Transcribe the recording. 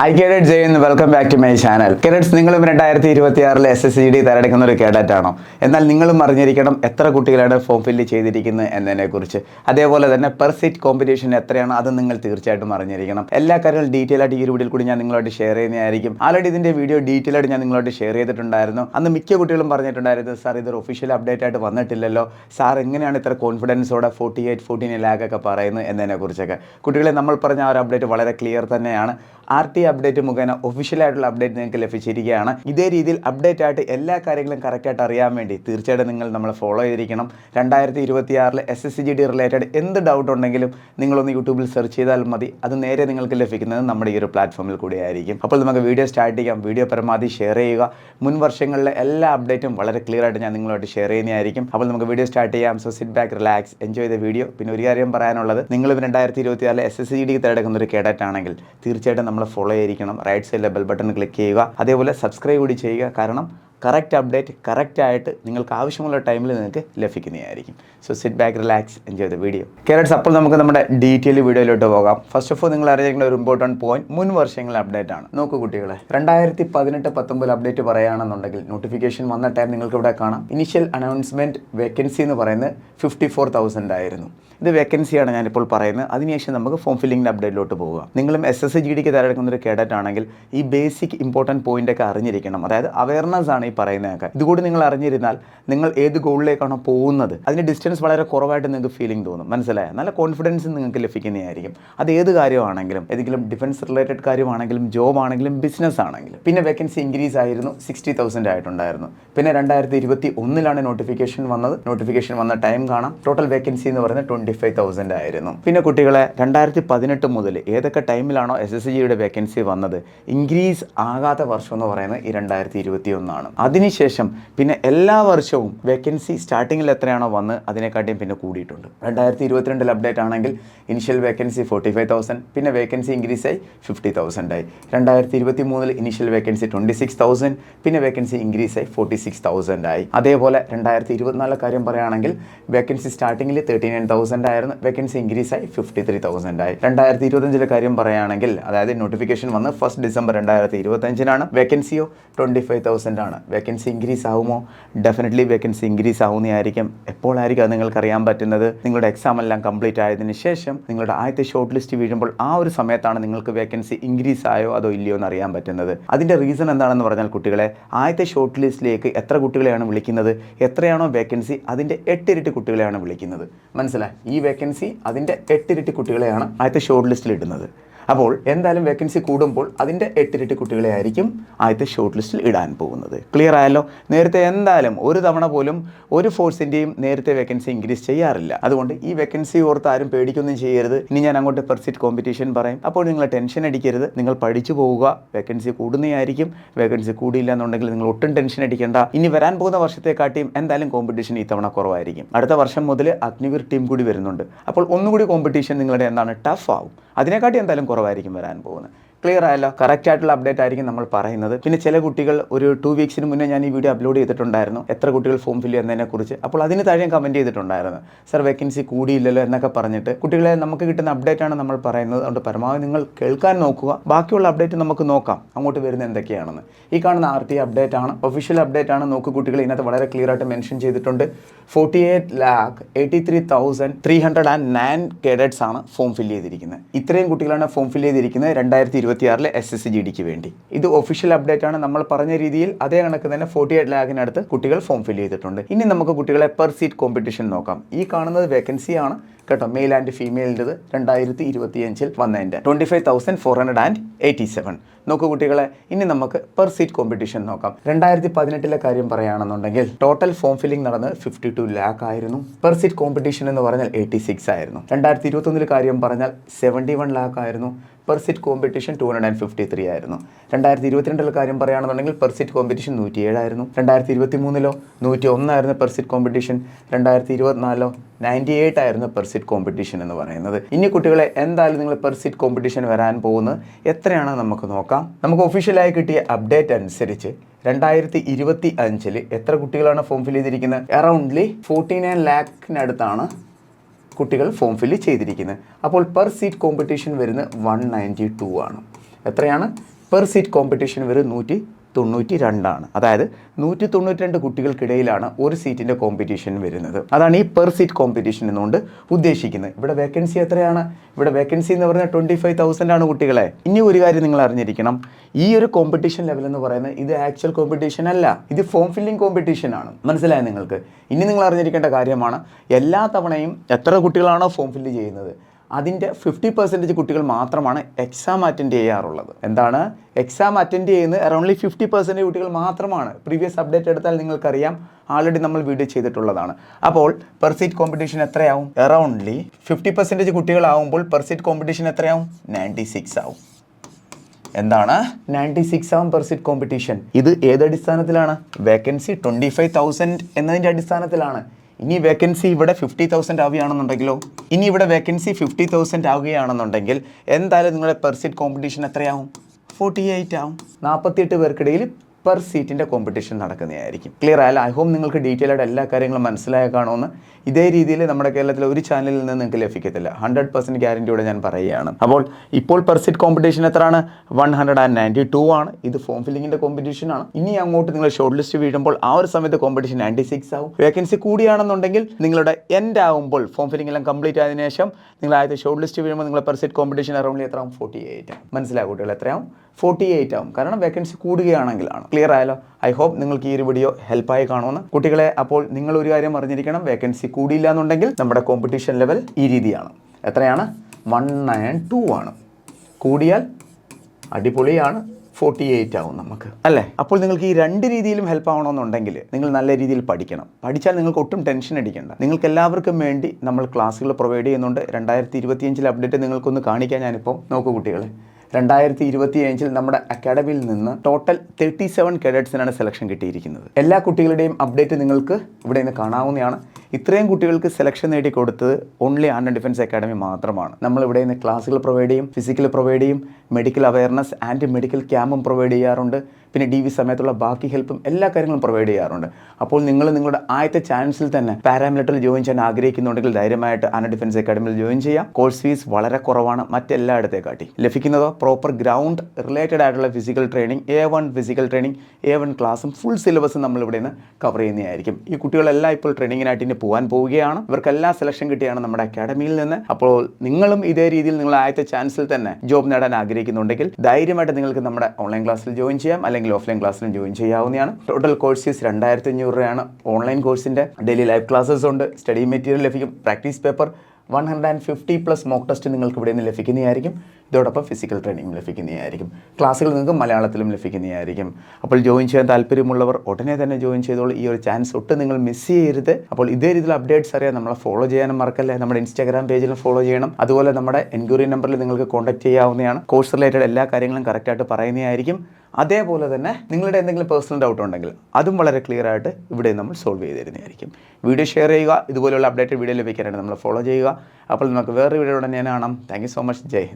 Hi cadet Jayan welcome back to my channel cadets നിങ്ങളും രണ്ടായിരത്തി ഇരുപത്തി ആറിൽ എസ് എസ് സി ഡി തയ്യാറെടുക്കുന്ന ഒരു കേഡറ്റ് ആണോ എന്നാൽ നിങ്ങളും അറിഞ്ഞിരിക്കണം എത്ര കുട്ടികളാണ് ഫോം ഫില്ല് ചെയ്തിരിക്കുന്നത് എന്നതിനെക്കുറിച്ച്. അതേപോലെ തന്നെ പെർ സീറ്റ് കോമ്പറ്റീഷൻ എത്രയാണ് അത് നിങ്ങൾ തീർച്ചയായിട്ടും അറിഞ്ഞിരിക്കണം. എല്ലാ കാര്യങ്ങളും ഡീറ്റെയിൽ ആയിട്ട് ഈ ഒരു വീഡിയോയിൽ കൂടി ഞാൻ നിങ്ങളോട് ഷെയർ ചെയ്യുന്നതായിരിക്കും. ആൾറെഡി ഇതിന്റെ വീഡിയോ ഡീറ്റെയിൽ ആയിട്ട് ഞാൻ നിങ്ങളോട് ഷെയർ ചെയ്തിട്ടുണ്ടായിരുന്നു. അന്ന് മിക്ക കുട്ടികളും പറഞ്ഞിട്ടുണ്ടായിരുന്നു സാർ ഇതൊരു ഒഫീഷ്യൽ അപ്ഡേറ്റ് ആയിട്ട് വന്നിട്ടില്ലല്ലോ. സാർ എങ്ങനെയാണ് ഇത്ര കോൺഫിഡൻസോടെ ഫോർട്ടി എയ്റ്റ് ഫോർട്ടീൻ ലാഖൊക്കെ പറയുന്നത്? എന്നതിനെക്കുറിച്ചൊക്കെ. കുട്ടികളെ നമ്മൾ പറഞ്ഞ ആ ഒരു അപ്ഡേറ്റ് വളരെ ക്ലിയർ തന്നെയാണ്. ആർ ടി അപ്ഡേറ്റ് മുഖേന ഒഫീഷ്യലായിട്ടുള്ള അപ്ഡേറ്റ് നിങ്ങൾക്ക് ലഭിച്ചിരിക്കുകയാണ്. ഇതേ രീതിയിൽ അപ്ഡേറ്റ് ആയിട്ട് എല്ലാ കാര്യങ്ങളും കറക്റ്റായിട്ട് അറിയാൻ വേണ്ടി തീർച്ചയായിട്ടും നിങ്ങൾ നമ്മളെ ഫോളോ ചെയ്തിരിക്കണം. രണ്ടായിരത്തി ഇരുപത്തി ആറിൽ S S C G D related എന്ത് ഡൗട്ട് ഉണ്ടെങ്കിലും നിങ്ങളൊന്ന് യൂട്യൂബിൽ സെർച്ച് ചെയ്താൽ മതി. അത് നേരെ നിങ്ങൾക്ക് ലഭിക്കുന്നത് നമ്മുടെ ഈ ഒരു പ്ലാറ്റ്ഫോമിൽ കൂടിയായിരിക്കും. അപ്പോൾ നമുക്ക് വീഡിയോ സ്റ്റാർട്ട് ചെയ്യാം. വീഡിയോ പരമാവധി ഷെയർ ചെയ്യുക. മുൻ വർഷങ്ങളിലെ എല്ലാ അപ്ഡേറ്റും വളരെ ക്ലിയർ ആയിട്ട് ഞാൻ നിങ്ങളുമായിട്ട് ഷെയർ ചെയ്യുന്നതായിരിക്കും. അപ്പോൾ നമുക്ക് വീഡിയോ സ്റ്റാർട്ട് ചെയ്യാം. So sit back relax enjoy the video പിന്നെ ഒരു കാര്യം പറയാനുള്ളത്. നിങ്ങൾ രണ്ടായിരത്തി ഇരുപത്തി ആറിലെ എസ് എസ് സി ഡി തിരഞ്ഞെടുക്കുന്ന ഒരു കേഡറ്റ് ആണെങ്കിൽ തീർച്ചയായിട്ടും നമ്മൾ ഫോളോ ചെയ്തിരിക്കണം റൈറ്റ് സൈഡിലെ ബെൽ ബട്ടൺ ക്ലിക്ക് ചെയ്യുക. അതേപോലെ സബ്സ്ക്രൈബ് കൂടി ചെയ്യുക. കാരണം കറക്റ്റ് അപ്ഡേറ്റ് കറക്റ്റായിട്ട് നിങ്ങൾക്ക് ആവശ്യമുള്ള ടൈമിൽ നിങ്ങൾക്ക് ലഭിക്കുന്നതായിരിക്കും. So sit back relax enjoy the video Kerala's അപ്പോൾ നമുക്ക് നമ്മുടെ ഡീറ്റെയിൽ വീഡിയോയിലോട്ട് പോകാം. ഫസ്റ്റ് ഓഫ് ഓൾ നിങ്ങൾ അറിഞ്ഞിരിക്കുന്ന ഒരു ഇമ്പോർട്ടന്റ് പോയിന്റ് മുൻ വർഷങ്ങളിലെ അപ്ഡേറ്റ് ആണ്. നോക്കൂ കുട്ടികളെ രണ്ടായിരത്തി പതിനെട്ട് പത്തൊമ്പത് അപ്ഡേറ്റ് പറയുകയാണെന്നുണ്ടെങ്കിൽ നോട്ടിഫിക്കേഷൻ വന്ന ടൈം നിങ്ങൾക്ക് ഇവിടെ കാണാം. ഇനിഷ്യൽ അനൗൺസ്മെന്റ് വേക്കൻസി എന്ന് പറയുന്നത് ഫിഫ്റ്റി ഫോർ തൗസൻഡ് ആയിരുന്നു. ഇത് വേക്കൻസിയാണ് ഞാനിപ്പോൾ പറയുന്നത്. അതിനുശേഷം നമുക്ക് ഫോം ഫില്ലിങ്ങിന്റെ അപ്ഡേറ്റിലോട്ട് പോവുക നിങ്ങളും എസ് എസ് ജി ഡിക്ക് തയ്യാറെടുക്കുന്ന ഒരു കേഡറ്റ് ആണെങ്കിൽ ഈ ബേസിക് ഇമ്പോർട്ടന്റ് ഒക്കെ അറിഞ്ഞിരിക്കണം. അതായത് അവയർനെസ് ആണ് ഈ പറയുന്നതൊക്കെ. ഇതുകൂടി നിങ്ങൾ അറിഞ്ഞിരുന്നാൽ നിങ്ങൾ ഏത് ഗോളിലേക്കാണോ പോകുന്നത് അതിന്റെ ഡിസ്റ്റൻസ് വളരെ കുറവായിട്ട് നിങ്ങൾക്ക് ഫീലിംഗ് തോന്നും. മനസ്സിലായോ? നല്ല കോൺഫിഡൻസ് നിങ്ങൾക്ക് ലഭിക്കുന്നതായിരിക്കും. അത് ഏത് കാര്യമാണെങ്കിലും ഏതെങ്കിലും ഡിഫൻസ് റിലേറ്റഡ് കാര്യമാണെങ്കിലും ജോബ് ആണെങ്കിലും ബിസിനസ് ആണെങ്കിലും. പിന്നെ വേക്കൻസി ഇൻക്രീസ് ആയിരുന്നു സിക്സ്റ്റി തൗസൻഡ് ആയിട്ടുണ്ടായിരുന്നു. പിന്നെ രണ്ടായിരത്തി ഇരുപത്തി ഒന്നിലാണ് നോട്ടിഫിക്കേഷൻ വന്നത്. നോട്ടിഫിക്കേഷൻ വന്ന ടൈം കാണാം. ടോട്ടൽ വേക്കൻസി എന്ന് പറയുന്നത് ട്വന്റി ഫൈവ് തൗസൻഡ് ആയിരുന്നു. പിന്നെ കുട്ടികളെ രണ്ടായിരത്തി പതിനെട്ട് മുതൽ ഏതൊക്കെ ടൈമിലാണോ എസ് എസ് ജിയുടെ വേക്കൻസി വന്നത് ഇൻക്രീസ് ആകാത്ത വർഷം എന്ന് പറയുന്നത് ഈ രണ്ടായിരത്തി ഇരുപത്തി ഒന്നാണ് അതിനുശേഷം പിന്നെ എല്ലാ വർഷവും വേക്കൻസി സ്റ്റാർട്ടിങ്ങിൽ എത്രയാണോ വന്ന് അതിനെക്കാട്ടിയും പിന്നെ കൂടിയിട്ടുണ്ട്. രണ്ടായിരത്തി ഇരുപത്തിരണ്ടിൽ അപ്ഡേറ്റ് ആണെങ്കിൽ initial vacancy forty five thousand പിന്നെ വേക്കൻസി ഇൻക്രീസ് ആയി ഫിഫ്റ്റി തൗസൻഡ് ആയി. രണ്ടായിരത്തി ഇരുപത്തി മൂന്നിൽ initial vacancy twenty six thousand പിന്നെ വേക്കൻസി ഇൻക്രീസ് ആയി ഫോർട്ടി സിക്സ് തൗസൻഡ് ആയി. അതേപോലെ രണ്ടായിരത്തി ഇരുപത്തിനാല് കാര്യം പറയുകയാണെങ്കിൽ വേക്കൻസി സ്റ്റാർട്ടിങ്ങിൽ തേർട്ടി നയൻ തൗസൻഡ് ആയിരുന്നു വേക്കൻസി ഇൻക്രീസ് ആയി ഫിഫ്റ്റി ത്രീ തൗസൻഡ് ആയി. രണ്ടായിരത്തി ഇരുപത്തഞ്ചിലെ കാര്യം പറയുകയാണെങ്കിൽ അതായത് നോട്ടിഫിക്കേഷൻ വന്ന് ഫസ്റ്റ് ഡിസംബർ രണ്ടായിരത്തി ഇരുപത്തഞ്ചിനാണ് വേക്കൻസിയോ ട്വന്റി ഫൈവ് തൗസൻഡ് ആണ്. വേക്കൻസി ഇൻക്രീസ് ആവുമോ? ഡെഫിനറ്റ്ലി വേക്കൻസി ഇൻക്രീസ് ആവുന്നതായിരിക്കും. എപ്പോഴായിരിക്കും അത് നിങ്ങൾക്ക് അറിയാൻ പറ്റുന്നത്? നിങ്ങളുടെ എക്സാം എല്ലാം കംപ്ലീറ്റ് ആയതിനു ശേഷം നിങ്ങളുടെ ആദ്യത്തെ ഷോർട്ട് ലിസ്റ്റ് വീഴുമ്പോൾ ആ ഒരു സമയത്താണ് നിങ്ങൾക്ക് വേക്കൻസി ഇൻക്രീസ് ആയോ അതോ ഇല്ലയോ എന്ന് അറിയാൻ പറ്റുന്നത്. അതിന്റെ റീസൺ എന്താണെന്ന് പറഞ്ഞാൽ കുട്ടികളെ ആദ്യത്തെ ഷോർട്ട് ലിസ്റ്റിലേക്ക് എത്ര കുട്ടികളെയാണ് വിളിക്കുന്നത്? എത്രയാണോ വേക്കൻസി അതിന്റെ എട്ടിരട്ടി കുട്ടികളെയാണ് വിളിക്കുന്നത്. മനസ്സിലായി? ഈ വേക്കൻസി അതിന്റെ എട്ടിരട്ടി കുട്ടികളെയാണ് ആദ്യത്തെ ഷോർട്ട് ലിസ്റ്റിൽ ഇടുന്നത്. അപ്പോൾ എന്തായാലും വേക്കൻസി കൂടുമ്പോൾ അതിന്റെ എട്ടിരട്ടി കുട്ടികളെ ആയിരിക്കും ആദ്യത്തെ ഷോർട്ട് ലിസ്റ്റിൽ ഇടാൻ പോകുന്നത്. ക്ലിയർ ആയല്ലോ? നേരത്തെ എന്തായാലും ഒരു തവണ പോലും ഒരു ഫോഴ്സിന്റെയും നേരത്തെ വേക്കൻസി ഇൻക്രീസ് ചെയ്യാറില്ല. അതുകൊണ്ട് ഈ വേക്കൻസി ഓർത്ത് ആരും പേടിക്കൊന്നും ചെയ്യരുത്. ഇനി ഞാൻ അങ്ങോട്ട് പെർസിറ്റ് കോമ്പറ്റീഷൻ പറയും. അപ്പോൾ നിങ്ങൾ ടെൻഷൻ അടിക്കരുത്. നിങ്ങൾ പഠിച്ചു പോവുക. വേക്കൻസി കൂടുന്നതായിരിക്കും വേക്കൻസി കൂടിയില്ല എന്നുണ്ടെങ്കിൽ നിങ്ങൾ ഒട്ടും ടെൻഷൻ അടിക്കേണ്ട. ഇനി വരാൻ പോകുന്ന വർഷത്തെക്കാട്ടിയും എന്തായാലും കോമ്പറ്റീഷൻ ഈ തവണ കുറവായിരിക്കും. അടുത്ത വർഷം മുതൽ അഗ്നിവീർ ടീം കൂടി വരുന്നുണ്ട്. അപ്പോൾ ഒന്നുകൂടി കോമ്പറ്റീഷൻ നിങ്ങളുടെ എന്താണ്? ടഫ് ആവും. അതിനെക്കാട്ടി എന്തായാലും കുറവായിരിക്കും വരാൻ പോകുന്നത്. ക്ലിയർ ആയല്ലോ. കറക്റ്റ് ആയിട്ടുള്ള അപ്ഡേറ്റ് ആയിരിക്കും നമ്മൾ പറയുന്നത്. പിന്നെ ചില കുട്ടികൾ ഒരു ടു വീക്സിന് മുന്നേ ഞാൻ ഈ വീഡിയോ അപ്ലോഡ് ചെയ്തിട്ടുണ്ടായിരുന്നു. എത്ര കുട്ടികൾ ഫോം ഫില്ല് ചെയ്യുന്നതിനെ കുറിച്ച്. അപ്പോൾ അതിന് താഴെ കമന്റ് ചെയ്തിട്ടുണ്ടായിരുന്നു. സർ വേക്കൻസി കൂടിയില്ലല്ലോ എന്നൊക്കെ പറഞ്ഞിട്ട്. കുട്ടികളെ നമുക്ക് കിട്ടുന്ന അപ്ഡേറ്റ് ആണ് നമ്മൾ പറയുന്നത്. അതുകൊണ്ട് പരമാവധി നിങ്ങൾ കേൾക്കാൻ നോക്കുക. ബാക്കിയുള്ള അപ്ഡേറ്റ് നമുക്ക് നോക്കാം. അങ്ങോട്ട് വരുന്ന എന്തൊക്കെയാണെന്ന്. ഈ കാണുന്ന ആർ ടി അപ്ഡേറ്റ് ആണ്. ഒഫീഷ്യൽ അപ്ഡേറ്റ് ആണ്. നോക്കൂ കുട്ടികൾ ഇതിനകത്ത് വളരെ ക്ലിയർ ആയിട്ട് മെൻഷൻ ചെയ്തിട്ടുണ്ട്. Forty eight lakh eighty three thousand three hundred and nine cadets ആണ് ഫോം ഫില്ല് ചെയ്തിരിക്കുന്നത്. ഇത്രയും കുട്ടികളാണ് ഫോം ഫില്ല് ചെയ്തിരിക്കുന്നത്. രണ്ടായിരത്തി ഇരുപത്തിയാറിലെ എസ് എസ് ജി ഡിക്ക് വേണ്ടി. ഇത് ഒഫീഷ്യൽ അപ്ഡേറ്റ് ആണ്. നമ്മൾ പറഞ്ഞ രീതിയിൽ അതേ കണക്ക് തന്നെ ഫോർട്ടി എയ്റ്റ് ലാഖിനടുത്ത് കുട്ടികൾ ഫോം ഫിൽ ചെയ്തിട്ടുണ്ട്. ഇനി നമുക്ക് കുട്ടികളെ പെർ സീറ്റ് കോമ്പറ്റീഷൻ നോക്കാം. ഈ കാണുന്നത് വേക്കൻസി ആണ്. കേട്ടോ മെയിൽ ആൻഡ് ഫീമെയിലിന്റെത് രണ്ടായിരത്തി ഇരുപത്തിയഞ്ചിൽ വന്നതിന്റെ. Twenty five thousand four hundred and eighty seven നോക്കൂ കുട്ടികളെ ഇനി നമുക്ക് പെർ സീറ്റ് കോമ്പറ്റീഷൻ നോക്കാം. രണ്ടായിരത്തി പതിനെട്ടിലെ കാര്യം പറയുകയാണെന്നുണ്ടെങ്കിൽ ടോട്ടൽ ഫോം ഫില്ലിംഗ് നടന്നത് ഫിഫ്റ്റി ടു ലാക്ക് ആയിരുന്നു. പെർ സീറ്റ് കോമ്പറ്റീഷൻ എന്ന് പറഞ്ഞാൽ എയ്റ്റി സിക്സ് ആയിരുന്നു. രണ്ടായിരത്തി ഇരുപത്തൊന്നിലെ കാര്യം പറഞ്ഞാൽ സെവന്റി വൺ ലാക്ക് ആയിരുന്നു. Per seat competition two hundred and fifty three ആയിരുന്നു. രണ്ടായിരത്തി ഇരുപത്തിരണ്ടിലെ കാര്യം പറയുകയാണെന്നുണ്ടെങ്കിൽ പെർ സീറ്റ് കോമ്പറ്റീഷൻ നൂറ്റി ഏഴായിരുന്നു രണ്ടായിരത്തി ഇരുപത്തി മൂന്നിലോ നൂറ്റി ഒന്നായിരുന്നു പെർ സീറ്റ് കോമ്പറ്റീഷൻ രണ്ടായിരത്തി ഇരുപത്തിനാലിലോ നയന്റി എയ്റ്റ് ആയിരുന്നു പെർ സീറ്റ് കോമ്പറ്റീഷൻ എന്ന് പറയുന്നത്. ഇനി കുട്ടികളെ എന്തായാലും നിങ്ങൾ പെർ സീറ്റ് കോമ്പറ്റീഷൻ വരാൻ പോകുന്നത് എത്രയാണ് നമുക്ക് നോക്കാം. നമുക്ക് ഒഫീഷ്യലായി കിട്ടിയ അപ്ഡേറ്റ് അനുസരിച്ച് രണ്ടായിരത്തി ഇരുപത്തി അഞ്ചിൽ എത്ര കുട്ടികളാണ് ഫോം ഫിൽ ചെയ്തിരിക്കുന്നത്? അറൗണ്ട്ലി ഫോർട്ടി നയൻ ലാക്കിനടുത്താണ് കുട്ടികൾ ഫോം ഫില്ല് ചെയ്തിരിക്കുന്നത് അപ്പോൾ പെർ സീറ്റ് കോമ്പറ്റീഷൻ വരുന്നത് വൺ നയന്റി ടു ആണ്. എത്രയാണ്? പെർ സീറ്റ് കോമ്പറ്റീഷൻ വരും നൂറ്റി തൊണ്ണൂറ്റി രണ്ടാണ് അതായത് നൂറ്റി തൊണ്ണൂറ്റി രണ്ട് കുട്ടികൾക്കിടയിലാണ് ഒരു സീറ്റിന്റെ കോമ്പറ്റീഷൻ വരുന്നത്. അതാണ് ഈ പെർ സീറ്റ് കോമ്പറ്റീഷൻ എന്നുകൊണ്ട് ഉദ്ദേശിക്കുന്നത്. ഇവിടെ വേക്കൻസി എത്രയാണ്? ഇവിടെ വേക്കൻസി എന്ന് പറഞ്ഞാൽ ട്വന്റി ഫൈവ് തൗസൻഡ് ആണ് കുട്ടികളെ. ഇനി ഒരു കാര്യം നിങ്ങൾ അറിഞ്ഞിരിക്കണം. ഈ ഒരു കോമ്പറ്റീഷൻ ലെവൽ എന്ന് പറയുന്നത് ഇത് ആക്ച്വൽ കോമ്പറ്റീഷൻ അല്ല. ഇത് ഫോം ഫില്ലിംഗ് കോമ്പറ്റീഷൻ ആണ്. മനസ്സിലായോ നിങ്ങൾക്ക്? ഇനി നിങ്ങൾ അറിഞ്ഞിരിക്കേണ്ട കാര്യമാണ് എല്ലാ തവണയും എത്ര കുട്ടികളാണോ ഫോം ഫില്ല് ചെയ്യുന്നത്? അതിന്റെ ഫിഫ്റ്റി പെർസെന്റേജ് കുട്ടികൾ മാത്രമാണ് എക്സാം അറ്റൻഡ് ചെയ്യാറുള്ളത്. എന്താണ്? എക്സാം അറ്റൻഡ് ചെയ്യുന്ന അറൗണ്ട്ലി ഫിഫ്റ്റി പെർസെന്റേജ് കുട്ടികൾ മാത്രമാണ്. പ്രീവിയസ് അപ്ഡേറ്റ് എടുത്താൽ നിങ്ങൾക്കറിയാം ആൾറെഡി നമ്മൾ വീഡിയോ ചെയ്തിട്ടുള്ളതാണ്. അപ്പോൾ പെർ സീറ്റ് കോമ്പറ്റീഷൻ എത്രയാവും? അറൗണ്ട്ലി ഫിഫ്റ്റി പെർസെന്റേജ് കുട്ടികളാവുമ്പോൾ പെർ സീറ്റ് കോമ്പറ്റീഷൻ എത്രയാവും? നയന്റി സിക്സ് ആവും. എന്താണ്? നയന്റി സിക്സ് ആവും പെർ സീറ്റ് കോമ്പറ്റീഷൻ ഇത് ഏത് അടിസ്ഥാനത്തിലാണ്? വേക്കൻസി ട്വന്റി ഫൈവ് തൗസൻഡ് എന്നതിന്റെ അടിസ്ഥാനത്തിലാണ്. ഇനി വേക്കൻസി ഇവിടെ ഫിഫ്റ്റി തൗസൻഡ് ആവുകയാണെന്നുണ്ടെങ്കിലോ? ഇനി ഇവിടെ വേക്കൻസി ഫിഫ്റ്റി തൗസൻഡ് ആവുകയാണെന്നുണ്ടെങ്കിൽ എന്തായാലും നിങ്ങളുടെ പെർ സീറ്റ് കോമ്പറ്റീഷൻ എത്രയാവും? ഫോർട്ടി എയ്റ്റ് ആവും. നാൽപ്പത്തിയെട്ട് പേർക്കിടയിൽ പെർ സീറ്റിന്റെ കോമ്പറ്റീഷൻ നടക്കുന്നതായിരിക്കും. ക്ലിയർ ആയാലും ഐ ഹോം നിങ്ങൾക്ക് ഡീറ്റെയിൽ ആയിട്ട് എല്ലാ കാര്യങ്ങളും മനസ്സിലായ കാണുമെന്ന്. ഇതേ രീതിയിൽ നമ്മുടെ കേരളത്തിലെ ഒരു ചാനലിൽ നിന്ന് നിങ്ങൾക്ക് ലഭിക്കത്തില്ല. ഹൺഡ്രഡ് പെർസെന്റ് ഗ്യാരന്റിയോടെ ഞാൻ പറയുകയാണ്. അപ്പോൾ ഇപ്പോൾ പെർ സീറ്റ് കോമ്പറ്റീഷൻ എത്രയാണ്? One hundred and ninety two ആണ്. ഇത് ഫോം ഫില്ലിങ്ങിന്റെ കോമ്പറ്റീഷൻ ആണ്. ഇനി അങ്ങോട്ട് നിങ്ങൾ ഷോർട്ട് ലിസ്റ്റ് വീഴുമ്പോൾ ആ ഒരു സമയത്ത് കോമ്പറ്റീഷൻ നയന്റി സിക്സ് ആവും. വേക്കൻസി കൂടിയാണെന്നുണ്ടെങ്കിൽ നിങ്ങളുടെ എൻഡ് ആവുമ്പോൾ ഫോം ഫില്ലിംഗ് എല്ലാം കംപ്ലീറ്റ് ആയതിനു ശേഷം നിങ്ങൾ ആദ്യത്തെ ഷോർട്ട് ലിസ്റ്റ് വീഴുമ്പോൾ നിങ്ങളുടെ പെർ സീറ്റ് കോമ്പറ്റീഷൻ അറൗണ്ട് എത്രയാവും ഫോർട്ടി എയ്റ്റ് മനസ്സിലാകും കുട്ടികൾ എത്രയാവും? ഫോർട്ടി എയ്റ്റ് ആവും. കാരണം വേക്കൻസി കൂടുകയാണെങ്കിലാണ്. ക്ലിയർ ആയാലോ ഐ ഹോപ്പ് നിങ്ങൾക്ക് ഈ ഒരു വീഡിയോ ഹെൽപ്പായി കാണുമെന്ന്. കുട്ടികളെ അപ്പോൾ നിങ്ങൾ ഒരു കാര്യം അറിഞ്ഞിരിക്കണം. വേക്കൻസി കൂടിയില്ല എന്നുണ്ടെങ്കിൽ നമ്മുടെ കോമ്പറ്റീഷൻ ലെവൽ ഈ രീതിയാണ്. എത്രയാണ്? വൺ നയൻ ടു ആണ്. കൂടിയാൽ അടിപൊളിയാണ്. ഫോർട്ടി എയ്റ്റ് ആവും നമുക്ക്. അല്ലേ? അപ്പോൾ നിങ്ങൾക്ക് ഈ രണ്ട് രീതിയിലും ഹെൽപ്പ് ആവണമെന്നുണ്ടെങ്കിൽ നിങ്ങൾ നല്ല രീതിയിൽ പഠിക്കണം. പഠിച്ചാൽ നിങ്ങൾക്ക് ഒട്ടും ടെൻഷൻ അടിക്കേണ്ട. നിങ്ങൾക്ക് എല്ലാവർക്കും വേണ്ടി നമ്മൾ ക്ലാസ്സുകൾ പ്രൊവൈഡ് ചെയ്യുന്നുണ്ട്. രണ്ടായിരത്തി ഇരുപത്തിയഞ്ചിൽ അപ്ഡേറ്റ് നിങ്ങൾക്കൊന്ന് കാണിക്കാൻ ഞാനിപ്പോൾ നോക്കൂ കുട്ടികളെ. രണ്ടായിരത്തി ഇരുപത്തി അഞ്ചിൽ നമ്മുടെ അക്കാഡമിയിൽ നിന്ന് ടോട്ടൽ തേർട്ടി സെവൻ കേഡറ്റ്സിനാണ് സെലക്ഷൻ കിട്ടിയിരിക്കുന്നത്. എല്ലാ കുട്ടികളുടെയും അപ്ഡേറ്റ് നിങ്ങൾക്ക് ഇവിടെ നിന്ന് കാണാവുന്നതാണ്. ഇത്രയും കുട്ടികൾക്ക് സെലക്ഷൻ നേടി കൊടുത്തത് ഓൺലി ആൻഡ് ഡിഫൻസ് അക്കാഡമി മാത്രമാണ്. നമ്മൾ ഇവിടെ നിന്ന് ക്ലാസ്സുകൾ പ്രൊവൈഡ് ചെയ്യും ഫിസിക്കൽ പ്രൊവൈഡ് ചെയ്യും മെഡിക്കൽ അവയർനെസ് ആൻഡ് മെഡിക്കൽ ക്യാമ്പും പ്രൊവൈഡ് ചെയ്യാറുണ്ട്. പിന്നെ ഡി വി സമയത്തുള്ള ബാക്കി ഹെൽപ്പും എല്ലാ കാര്യങ്ങളും പ്രൊവൈഡ് ചെയ്യാറുണ്ട്. അപ്പോൾ നിങ്ങൾ നിങ്ങളുടെ ആദ്യത്തെ ചാൻസിൽ തന്നെ പാരാമിലിറ്ററിൽ ജോയിൻ ചെയ്യാൻ ആഗ്രഹിക്കുന്നുണ്ടെങ്കിൽ ധൈര്യമായിട്ട് ആന ഡിഫൻസ് അക്കാഡമിയിൽ ജോയിൻ ചെയ്യാം കോഴ്സ് ഫീസ് വളരെ കുറവാണ് മറ്റെല്ലായിടത്തെ കാട്ടി ലഭിക്കുന്നതോ പ്രോപ്പർ ഗ്രൗണ്ട് റിലേറ്റഡ് ആയിട്ടുള്ള physical training A one physical training A one ക്ലാസ്സും ഫുൾ സിലബസും നമ്മൾ ഇവിടെ നിന്ന് കവർ ചെയ്യുന്നതായിരിക്കും. ഈ കുട്ടികളെല്ലാം ഇപ്പോൾ ട്രെയിനിങ്ങിനായിട്ട് ഇനി പോകാൻ പോവുകയാണ്. ഇവർക്കെല്ലാം സെലക്ഷൻ കിട്ടിയാണ് നമ്മുടെ അക്കാഡമിയിൽ നിന്ന്. അപ്പോൾ നിങ്ങളും ഇതേ രീതിയിൽ നിങ്ങൾ ആദ്യത്തെ ചാൻസിൽ തന്നെ ജോബ് നേടാൻ ആഗ്രഹിക്കുന്നുണ്ടെങ്കിൽ ധൈര്യമായിട്ട് നിങ്ങൾക്ക് നമ്മുടെ ഓൺലൈൻ ക്ലാസ്സിൽ ജോയിൻ ചെയ്യാം. അല്ലെങ്കിൽ ഓഫ്ലൈൻ ക്ലാസ്സിലും ജോയിൻ ചെയ്യാവുന്നതാണ് ടോട്ടൽ കോഴ്സ് ഫീസ് രണ്ടായിരത്തി അഞ്ഞൂറ് രൂപയാണ്. ഓൺലൈൻ കോഴ്സിന്റെ ഡെയിലി ലൈവ് ക്ലാസ്സസ് ഉണ്ട്. സ്റ്റഡി മെറ്റീരിയൽ ലഭിക്കും. Practice paper one hundred and fifty plus mock test നിങ്ങൾക്ക് ഇവിടെ നിന്ന് ലഭിക്കുന്നതായിരിക്കും. ഇതോടൊപ്പം ഫിസിക്കൽ ട്രെയിനിങ്ങും ലഭിക്കുന്നതായിരിക്കും. ക്ലാസ്സുകൾ നിങ്ങൾക്ക് മലയാളത്തിലും ലഭിക്കുന്നതായിരിക്കും. അപ്പോൾ ജോയിൻ ചെയ്യാൻ താല്പര്യമുള്ളവർ ഉടനെ തന്നെ ജോയിൻ ചെയ്തോളൂ. ഈ ഒരു ചാൻസ് ഒട്ടും നിങ്ങൾ മിസ് ചെയ്യരുത്. അപ്പോൾ ഇതേ രീതിയിൽ അപ്ഡേറ്റ്സ് അറിയാൻ നമ്മളെ ഫോളോ ചെയ്യാനും മറക്കല്ലേ. നമ്മുടെ ഇൻസ്റ്റാഗ്രാം പേജിലും ഫോളോ ചെയ്യണം. അതുപോലെ നമ്മുടെ എൻക്വയറി നമ്പറിൽ നിങ്ങൾക്ക് കോൺടാക്ട് ചെയ്യാവുന്നതാണ്. കോഴ്സ് റിലേറ്റഡ് എല്ലാ കാര്യങ്ങളും കറക്റ്റായിട്ട് പറയുന്നതായിരിക്കും. അതേപോലെ തന്നെ നിങ്ങളുടെ എന്തെങ്കിലും പേഴ്സണൽ ഡൗട്ട് ഉണ്ടെങ്കിൽ അതും വളരെ ക്ലിയർ ആയിട്ട് ഇവിടെ നമ്മൾ സോൾവ് ചെയ്ത് തരുന്നതായിരിക്കും വീഡിയോ ഷെയർ ചെയ്യുക ഇതുപോലെയുള്ള അപ്ഡേറ്റഡ് വീഡിയോ ലഭിക്കാനായിട്ട് നമ്മൾ ഫോളോ ചെയ്യുക. അപ്പോൾ നമുക്ക് വേറെ വീഡിയോ ഉടനെ കാണാം. Thank you so much Jai